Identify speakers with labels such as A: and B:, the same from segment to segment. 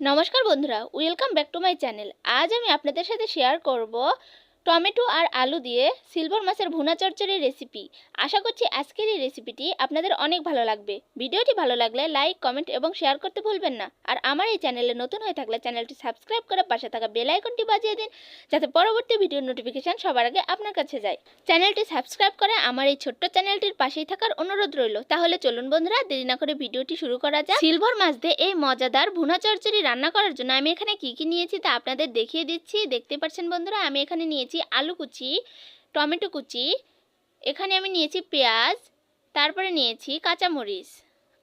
A: নমস্কার বন্ধুরা welcome back to my channel আজ আমি আপনাদের সাথে শেয়ার করব টমেটো আর আলু দিয়ে সিলভার মাছের ভুনা চচ্চড়ির রেসিপি আশা করছি আজকের এই রেসিপিটি আপনাদের অনেক ভালো লাগবে। ভিডিওটি ভালো লাগলে লাইক কমেন্ট এবং শেয়ার করতে ভুলবেন না। আর আমার এই চ্যানেলে নতুন হয়ে থাকলে চ্যানেলটি সাবস্ক্রাইব করে পাশে থাকা বেল আইকনটি বাজিয়ে দিন, যাতে পরবর্তী ভিডিওর নোটিফিকেশান সবার আগে আপনার কাছে যায়। চ্যানেলটি সাবস্ক্রাইব করে আমার এই ছোট্ট চ্যানেলটির পাশেই থাকার অনুরোধ রইল। তাহলে চলুন বন্ধুরা, দেরি না করে ভিডিওটি শুরু করা যাক। সিলভার মাছ দিয়ে এই মজাদার ভুনা চচ্চড়ি রান্না করার জন্য আমি এখানে কি কি নিয়েছি তা আপনাদের দেখিয়ে দিচ্ছি। দেখতে পাচ্ছেন বন্ধুরা, আমি এখানে নিয়েছি আলু কুচি, টমেটো কুচি, এখানে আমি নিয়েছি পেঁয়াজ, তারপরে নিয়েছি কাঁচামরিচ।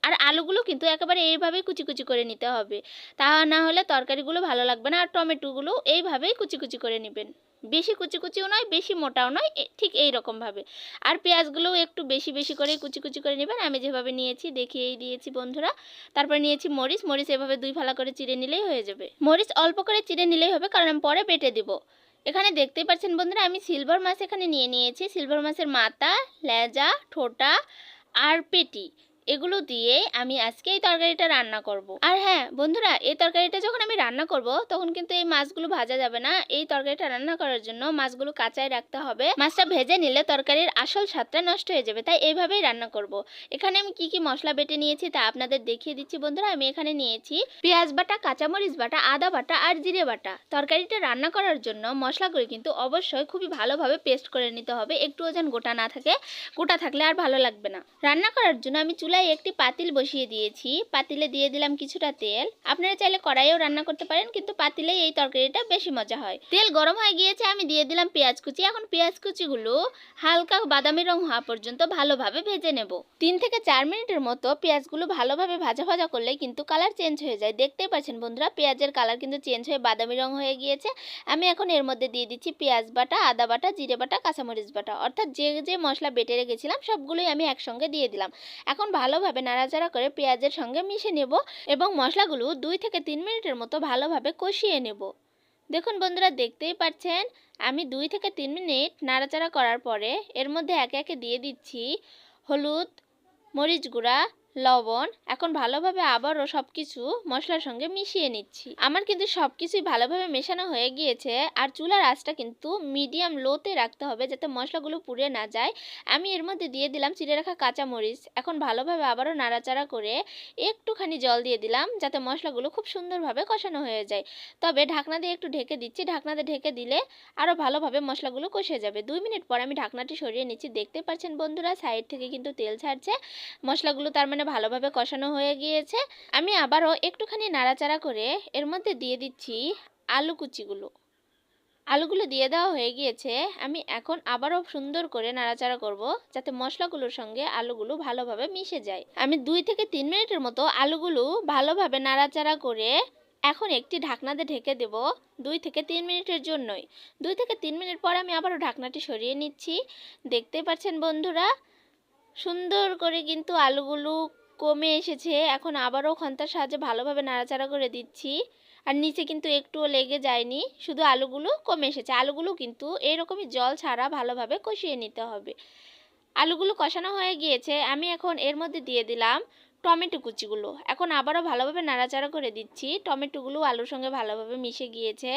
A: আর আলুগুলো কিন্তু একেবারে এইভাবেই কুচি কুচি করে নিতে হবে। তা না হলে তরকারিগুলো ভালো লাগবে না আর টমেটোগুলো এইভাবেই কুচি কুচি করে নেবেন। বেশি কুচি কুচিও নয়, বেশি মোটাও নয় ঠিক এই রকমভাবে আর পেঁয়াজগুলোও একটু বেশি বেশি করে কুচি কুচি করে নেবেন। আমি যেভাবে নিয়েছি দেখিয়েই দিয়েছি বন্ধুরা। তারপর নিয়েছি মরিচ। মরিচ এভাবে দুই ফালা করে চিড়ে নিলেই হয়ে যাবে। মরিচ অল্প করে চিড়ে নিলেই হবে, কারণ আমি পরে বেটে দিব। এখানে দেখতে পাচ্ছেন বন্ধুরা, আমি সিলভার মাছ এখানে নিয়ে নিয়েছি। সিলভার মাছের মাথা, লেজা, ঠোঁটা আর পেটি। এগুলো দিয়ে আমি আজকে এই তরকারিটা রান্না করব। আর হ্যাঁ বন্ধুরা, এই তরকারিটা যখন আমি রান্না করব, তখন কিন্তু এই মাছগুলো ভাজা যাবে না। এই তরকারিটা রান্না করার জন্য মাছগুলো কাঁচাই রাখতে হবে। মাছটা ভেজে নিলে তরকারির আসল স্বাদটা নষ্ট হয়ে যাবে। তাই এইভাবেই রান্না করব। এখানে আমি কি কি মশলা বেটে নিয়েছি তা আপনাদের দেখিয়ে দিচ্ছি, বন্ধুরা। আমি এখানে নিয়েছি পেঁয়াজ বাটা, কাঁচামরিচ বাটা, আদা বাটা আর জিরে বাটা। তরকারিটা রান্না করার জন্য মশলাগুলো কিন্তু অবশ্যই খুবই ভালোভাবে পেস্ট করে নিতে হবে। একটু ওজন গোটা না থাকে, গোটা থাকলে আর ভালো লাগবে না। রান্না করার জন্য আমি চুলায় একটি পাতিল বসিয়ে দিয়েছি। পাতিলে দিয়ে দিলাম কিছুটা তেল। আপনারা চাইলে কড়াইয়েও রান্না করতে পারেন, কিন্তু পাতিলে এই তরকারিটা বেশি মজা হয়। তেল গরম হয়ে গিয়েছে, আমি দিয়ে দিলাম পেঁয়াজ কুচি। এখন পেঁয়াজ কুচিগুলো হালকা বাদামি রং হওয়া পর্যন্ত ভালোভাবে ভেজে নেব। তিন থেকে চার মিনিটের মতো পেঁয়াজগুলো ভালোভাবে ভাজা ভাজা করলে কিন্তু কালার চেঞ্জ হয়ে যায়। দেখতেই পাচ্ছেন বন্ধুরা, পেঁয়াজের কালার কিন্তু চেঞ্জ হয়ে বাদামি রং হয়ে গিয়েছে। আমি এখন এর মধ্যে দিয়ে দিচ্ছি পেঁয়াজ বাটা, আদা বাটা, জিরে বাটা, কাঁচামরিচ বাটা। অর্থাৎ যে যে মশলা বেটে রেখেছিলাম, সবগুলোই আমি একসঙ্গে দিয়ে দিলাম। এখন ভালোভাবে নাড়াচাড়া করে পেঁয়াজের সঙ্গে মিশে নেব এবং মশলাগুলো দুই থেকে তিন মিনিটের মতো ভালোভাবে কষিয়ে নেব। দেখুন বন্ধুরা, দেখতেই পাচ্ছেন, আমি দুই থেকে তিন মিনিট নাড়াচাড়া করার পরে এর মধ্যে একে একে দিয়ে দিচ্ছি হলুদ, মরিচ গুঁড়া লবণ, এখন ভালোভাবে আবারও সব কিছু মশলার সঙ্গে মিশিয়ে নিচ্ছি। আমার কিন্তু সব কিছুই ভালোভাবে মেশানো হয়ে গিয়েছে আর চুলার আঁচটা কিন্তু মিডিয়াম লোতে রাখতে হবে যাতে মশলাগুলো পুড়ে না যায়। আমি এর মধ্যে দিয়ে দিলাম চিড়ে রাখা কাঁচা মরিচ এখন ভালোভাবে আবারও নাড়াচাড়া করে একটুখানি জল দিয়ে দিলাম যাতে মশলাগুলো খুব সুন্দরভাবে কষানো হয়ে যায়। তবে ঢাকনা দিয়ে একটু ঢেকে দিচ্ছি। ঢাকনা দিয়ে ঢেকে দিলে আরও ভালোভাবে মশলাগুলো কষে যাবে। দুই মিনিট পর আমি ঢাকনাটি সরিয়ে নিচ্ছি। দেখতে পাচ্ছেন বন্ধুরা, সাইড থেকে কিন্তু তেল ছাড়ছে। মশলাগুলো তার মানে ভালোভাবে কষানো হয়ে গিয়েছে। আমি আবারও একটুখানি নাড়াচাড়া করে এর মধ্যে দিয়ে দিচ্ছি আলু কুচিগুলো। আলুগুলো দিয়ে দেওয়া হয়ে গিয়েছে। আমি এখন আবারও সুন্দর করে নাড়াচাড়া করব যাতে মশলাগুলোর সঙ্গে আলুগুলো ভালোভাবে মিশে যায়। আমি দুই থেকে তিন মিনিটের মতো আলুগুলো ভালোভাবে নাড়াচাড়া করে এখন একটি ঢাকনাতে ঢেকে দেব দুই থেকে তিন মিনিটের জন্যই। দুই থেকে তিন মিনিট পর আমি আবারও ঢাকনাটি সরিয়ে নিচ্ছি। দেখতে পাচ্ছেন বন্ধুরা সুন্দর করে কিন্তু আলুগুলো কমে এসেছে। এখন আবারও খন্তার সাহায্যে ভালোভাবে নাড়াচাড়া করে দিচ্ছি। আর নিচে কিন্তু একটুও লেগে যায়নি, শুধু আলুগুলো কমে এসেছে। আলুগুলো কিন্তু এরকমই জল ছাড়া ভালোভাবে কষিয়ে নিতে হবে। আলুগুলো কষানো হয়ে গিয়েছে, আমি এখন এর মধ্যে দিয়ে দিলাম টমেটো কুচিগুলো। এখন আবারও ভালোভাবে নাড়াচাড়া করে দিচ্ছি, টমেটোগুলো আলুর সঙ্গে ভালোভাবে মিশে গিয়েছে।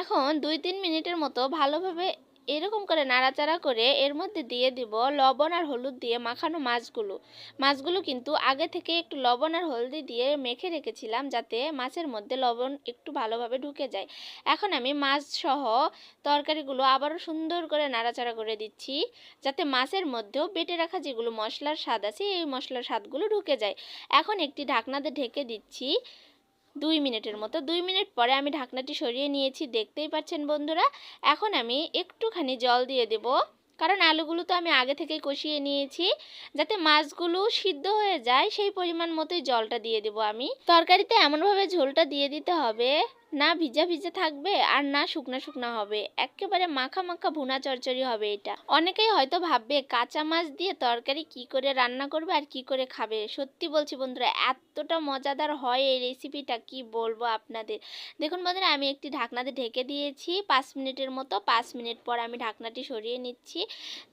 A: এখন দুই তিন মিনিটের মতো ভালোভাবে এরকম করে নাড়াচাড়া করে এর মধ্যে দিয়ে দিব লবণ আর হলুদ দিয়ে মাখানো মাছগুলো। মাছগুলো কিন্তু আগে থেকে একটু লবণ আর হলদি দিয়ে মেখে রেখেছিলাম যাতে মাছের মধ্যে লবণ একটু ভালোভাবে ঢুকে যায়। এখন আমি মাছ সহ তরকারিগুলো আবারও সুন্দর করে নাড়াচাড়া করে দিচ্ছি যাতে মাছের মধ্যেও বেটে রাখা যেগুলো মশলার স্বাদ আছে, এই মশলার স্বাদগুলো ঢুকে যায়। এখন একটি ঢাকনাতে ঢেকে দিচ্ছি। দুই মিনিটের মতো, দুই মিনিট পরে আমি ঢাকনাটি সরিয়ে নিয়েছি, দেখতেই পাচ্ছেন বন্ধুরা। এখন আমি একটুখানি জল দিয়ে দেব, কারণ আলুগুলো তো আমি আগে থেকেই কষিয়ে নিয়েছি। যাতে মাছগুলো সিদ্ধ হয়ে যায়, সেই পরিমাণ মতোই জলটা দিয়ে দেব আমি। তরকারিতে এমনভাবে ঝোলটা দিয়ে দিতে হবে না ভিজা ভিজা থাকবে আর না শুকনা শুকনা হবে। একেবারে মাখা মাখা ভুনা চরচরি হবে এটা। অনেকেই হয়তো ভাববে, কাঁচা মাছ দিয়ে তরকারি কি করে রান্না করবে আর কি করে খাবে? সত্যি বলছি বন্ধুরা, এতটা মজাদার হয় এই রেসিপিটা কি বলব আপনাদের? দেখুন বন্ধুরা, আমি একটি ঢাকনাতে ঢেকে দিয়েছি। পাঁচ মিনিটের মতো, পাঁচ মিনিট পর আমি ঢাকনাটি সরিয়ে নিচ্ছি।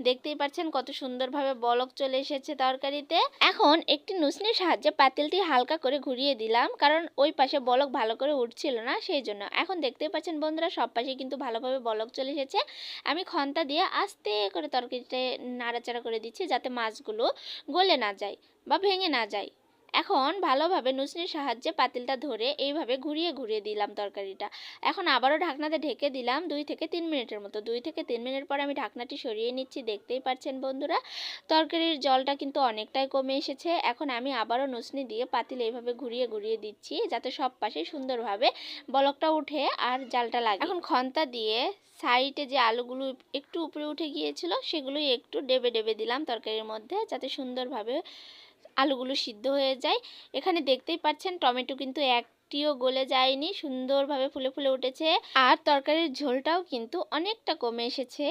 A: দেখতেই পাচ্ছেন কত সুন্দরভাবে বলক চলে এসেছে তরকারিতে। এখন একটি নুসনির সাহায্যে পাতিলটি হালকা করে ঘুরিয়ে দিলাম, কারণ ওই পাশে বলক ভালো করে উঠছিল না সেই জন্য। এখন দেখতেই পাচ্ছেন বন্ধুরা, সব পাশে কিন্তু ভালোভাবে বলক চলে এসেছে। আমি খন্তা দিয়ে আস্তে করে তরকারিতে নাড়াচাড়া করে দিচ্ছি যাতে মাছগুলো গলে না যায় বা ভেঙে না যায়। এখন ভালোভাবে নুসনির সাহায্যে পাতিলটা ধরে এইভাবে ঘুরিয়ে ঘুরিয়ে দিলাম তরকারিটা। এখন আবারও ঢাকনাতে ঢেকে দিলাম দুই থেকে তিন মিনিটের মতো। দুই থেকে তিন মিনিট পর আমি ঢাকনাটি সরিয়ে নিচ্ছি, দেখতেই পাচ্ছেন বন্ধুরা। তরকারির জলটা কিন্তু অনেকটাই কমে এসেছে। এখন আমি আবারও নুসনি দিয়ে পাতিল এইভাবে ঘুরিয়ে ঘুরিয়ে দিচ্ছি যাতে সব পাশে সুন্দরভাবে বলকটা উঠে আর জালটা লাগে। এখন খন্তা দিয়ে সাইডে যে আলুগুলো একটু উপরে উঠে গিয়েছিল, সেগুলোই একটু ডেবে ডেবে দিলাম তরকারির মধ্যে যাতে সুন্দরভাবে আলুগুলো সিদ্ধ হয়ে যায়। এখানে দেখতেই পাচ্ছেন টমেটো কিন্তু একটিও গলে যায়নি। সুন্দরভাবে ফুলে ফুলে উঠেছে। আর তরকারির ঝোলটাও কিন্তু অনেকটা কমে এসেছে।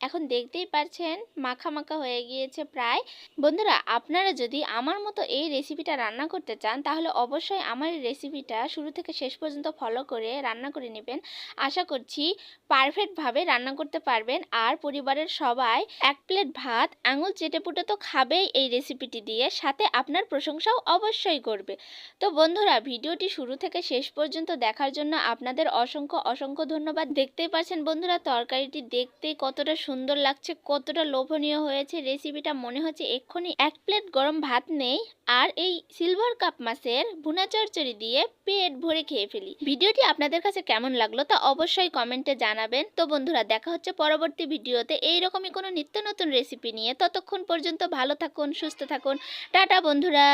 A: এখন দেখতেই পাচ্ছেন মাখা মাখা হয়ে গিয়েছে প্রায়। বন্ধুরা, আপনারা যদি আমার মতো এই রেসিপিটা রান্না করতে চান, তাহলে অবশ্যই আমার এই রেসিপিটা শুরু থেকে শেষ পর্যন্ত ফলো করে রান্না করে নেবেন। আশা করছি পারফেক্টভাবে রান্না করতে পারবেন। আর পরিবারের সবাই এক প্লেট ভাত, আঙুল চেটে পুটে তো খাবেই এই রেসিপিটি দিয়ে, সাথে আপনার প্রশংসাও অবশ্যই করবে। তো বন্ধুরা, ভিডিওটি শুরু থেকে শেষ পর্যন্ত দেখার জন্য আপনাদের অসংখ্য অসংখ্য ধন্যবাদ। দেখতেই পাচ্ছেন বন্ধুরা, তরকারিটি দেখতে কতটা সুন্দর লাগছে, কতটা লোভনীয় হয়েছে। রেসিপিটা মনে হচ্ছে এক্ষুনি এক প্লেট গরম ভাত নেই আর এই সিলভার কাপ মাছের ভুনা চচ্চড়ি দিয়ে পেট ভরে খেয়ে ফেলি। ভিডিওটি আপনাদের কাছে কেমন লাগল তা অবশ্যই কমেন্টে জানাবেন। তো বন্ধুরা, দেখা হচ্ছে পরবর্তী ভিডিওতে। এইরকমই কোনো নিত্য নতুন রেসিপি নিয়ে। ততক্ষণ পর্যন্ত ভালো থাকুন, সুস্থ থাকুন। টাটা বন্ধুরা!